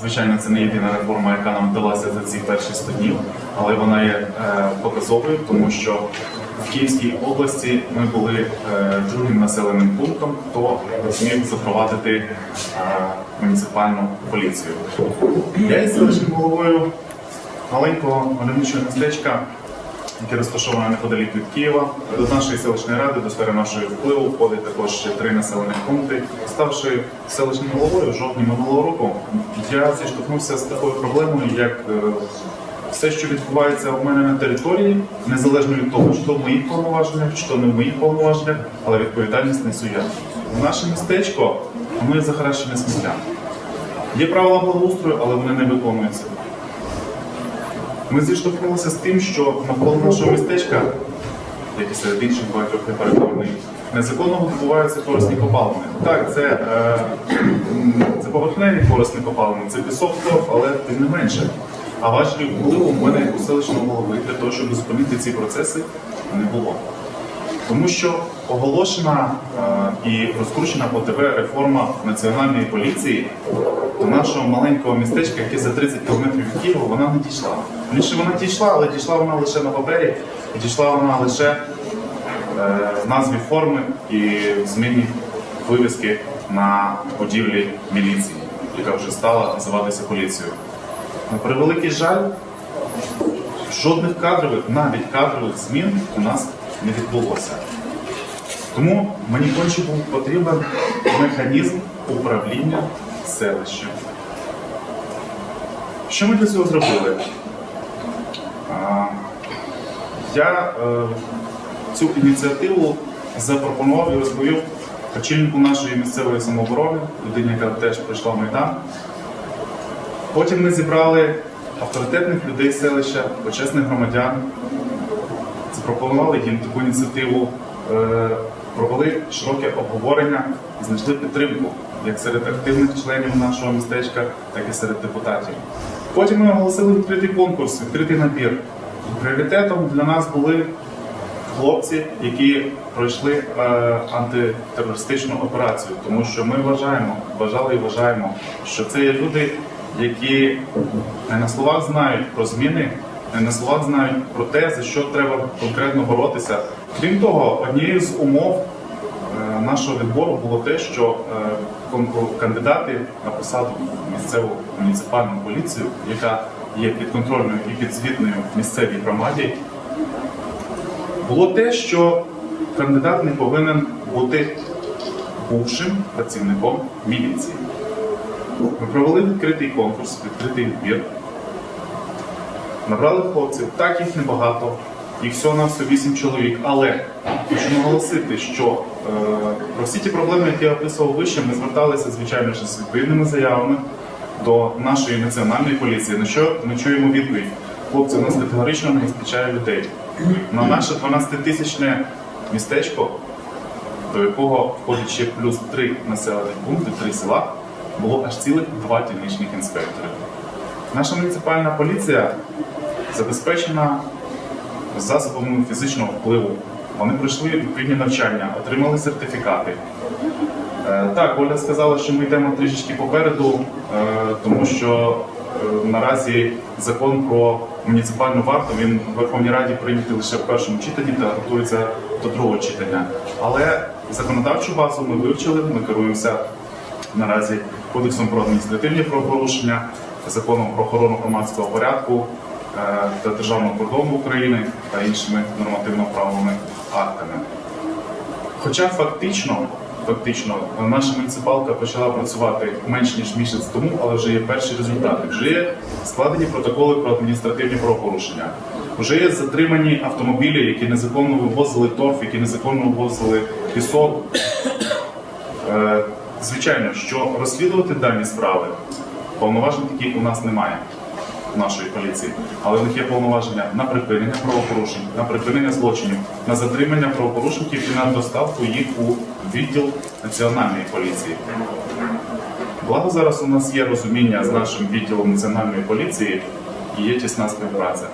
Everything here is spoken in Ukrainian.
Звичайно, це не єдина реформа, яка нам вдалася за ці перші 100 днів, але вона є е, показовою, тому що в Київській області ми були е, другим населеним пунктом, хто зміг запровадити е, муніципальну поліцію. Я є селищним головою маленького мальовничого містечка, яке розташоване неподалік від Києва. До нашої селищної ради, до сфери нашої впливу входить також три населених пункти. Ставши селищним головою в жовтні минулого року, я зіштовхнувся з такою проблемою, як е, все, що відбувається у мене на території, незалежно від того, чи то в моїх повноваженнях, чи не в моїх повноваженнях, але відповідальність несу я. Наше містечко ми захаращені сміття. Є правила благоустрою, але вони не виконуються. Ми зіштовхнулися з тим, що навколо нашого містечка, як і серед інших багатьох непереконаних, незаконно видобуваються корисні копалини. Так, це, е, це поверхневі корисні копалини, це пісок, торф, але тим не менше. А важелів впливу в мене як у селищного голови для того, щоб зупинити ці процеси, не було. Тому що оголошена е, і розкручена по ТВ реформа національної поліції до нашого маленького містечка, яке за 30 кілометрів Києва, вона не дійшла. Більше вона дійшла, але дійшла вона лише на папері, і дійшла вона лише е, в назві форми і в зміні вивіски на будівлі міліції, яка вже стала називатися поліцією. На превеликий жаль, жодних кадрових, навіть кадрових змін у нас не відбулося. Тому мені конче був потрібен механізм управління селищем. Що ми для цього зробили? Я е, цю ініціативу запропонував і розповів очільнику нашої місцевої самооборони, людині, яка теж пройшла Майдан. Потім ми зібрали авторитетних людей селища, почесних громадян, запропонували їм таку ініціативу, е, провели широке обговорення і знайшли підтримку як серед активних членів нашого містечка, так і серед депутатів. Потім ми оголосили відкритий конкурс, відкритий набір. Пріоритетом для нас були хлопці, які пройшли е, антитерористичну операцію, тому що ми вважаємо, вважали і вважаємо, що це є люди, які не на словах знають про зміни, на словах знають про те, за що треба конкретно боротися. Крім того, однією з умов е, нашого відбору було те, що е, кандидати на посаду місцеву муніципальну поліцію, яка є підконтрольною і підзвітною місцевій громаді, було те, що кандидат не повинен бути бувшим працівником міліції. Ми провели відкритий конкурс, відкритий відбір. Набрали хлопців, так їх небагато, їх всього на все 8 чоловік. Але хочу наголосити, що е, про всі ті проблеми, які я описував вище, ми зверталися, звичайно з відповідними заявами до нашої національної поліції, на що ми чуємо відповідь. Хлопці, у нас категорично не вистачає людей. На наше 12-тисячне містечко, до якого входить ще плюс три населених пункти, три села, було аж цілих два дільничних інспектори. Наша муніципальна поліція забезпечена засобами фізичного впливу. Вони пройшли відповідні навчання, отримали сертифікати. Е, Так, Оля сказала, що ми йдемо трішечки попереду, е, тому що е, наразі закон про муніципальну варту він в Верховній Раді прийнятий лише в першому читанні та готується до другого читання. Але законодавчу базу ми вивчили, ми керуємося наразі Кодексом про адміністративні правопорушення, законом про охорону громадського порядку та державного кордону України та іншими нормативно-правовими актами. Хоча фактично, фактично наша муніципалка почала працювати менш ніж місяць тому, але вже є перші результати. Вже є складені протоколи про адміністративні правопорушення. Вже є затримані автомобілі, які незаконно вивозили торф, які незаконно вивозили пісок. Е, Звичайно, що розслідувати дані справи повноважень таких у нас немає нашої поліції, але в них є повноваження на припинення правопорушень, на припинення злочинів, на затримання правопорушників і на доставку їх у відділ національної поліції. Благо зараз у нас є розуміння з нашим відділом національної поліції і є тісна співпраця.